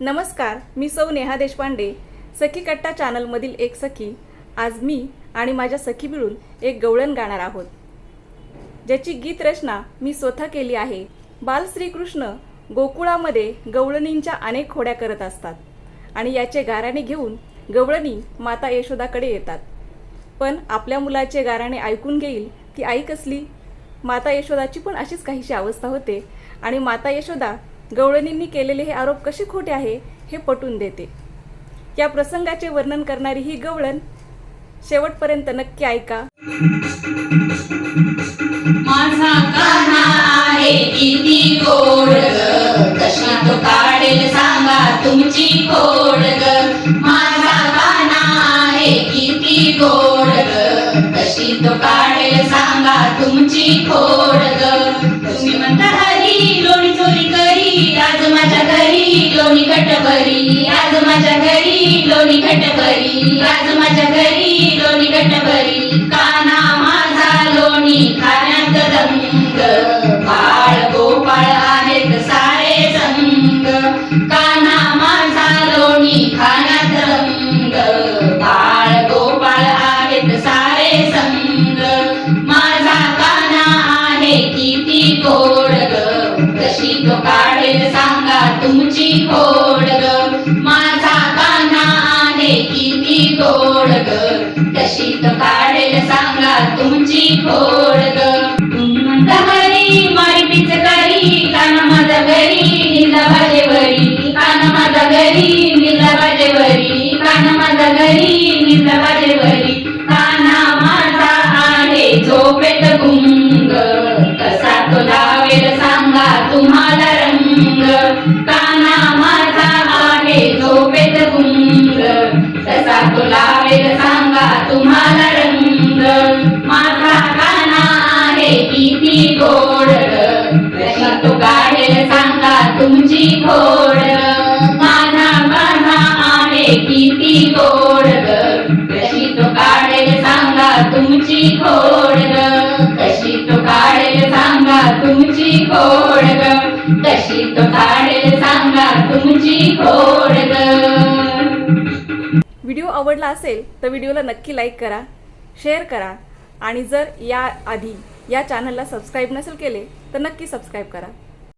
नमस्कार मी सौ नेहा देशपांडे सखी कट्टा चॅनलमधील एक सखी. आज मी आणि माझ्या सखी मिळून एक गवळण गाणार आहोत ज्याची गीत रचना मी स्वतः केली आहे. बाल श्रीकृष्ण गोकुळामध्ये गवळणींच्या अनेक खोड्या करत असतात आणि याचे गाराणे घेऊन गवळणी माता यशोदाकडे येतात. पण आपल्या मुलाचे गाराणे ऐकून घेईल ती आई कसली? माता यशोदाची पण अशीच काहीशी अवस्था होते आणि माता यशोदा गवळणींनी केलेले हे आरोप कसे खोटे आहे हे पटून देते. या प्रसंगाचे वर्णन करणारी ही गवळण शेवटपर्यंत नक्की ऐका. माझा कान्हा आहे किती गोड काढेल सांगा तुमची खोड माझा आहे किती गोड कशी तो काढेल सांगा तुमची खोड ग. तुम्ही म्हणता कटबरी आज माझ्या घरी लोणी कटबरी आज माझ्या घरी लोणी कटबरी काना माझा लोणी खाण्यात रंग बाळ गोपाळ आहेत सारे संग. काना माझा लोणी खाण्यात रंग बाळ गोपाळ आहेत सारे संग. माझा काना आहे किती गोड ग? कशी तो काढेल सांगा तुमची हो कशी काढेल सांगा तुमची खोड ग तुम्ही म्हणता हरी मारी पिचकारी काना माझा घरी निला बाजेवरी काना माझा घरी निला बाजेवरी काना माझा घरी निला बाजेवरी काना माझा आहे झोपेत गुंग. कसा तो लावेल सांगा तुम्हाला रंग. काना कशी सांगा तुमची खोड माझा माझा आहे किती गोड. कशी तो काढेल सांगा तुमची खोड कशी तो काढेल सांगा तुमची खोड कशी तो काढेल सांगा तुमची खोड व्हिडिओ आवडला असेल तर व्हिडिओला नक्की लाईक करा शेअर करा आणि जर या आधी या चॅनलला सबस्क्राईब नसेल केले तर नक्की सबस्क्राईब करा.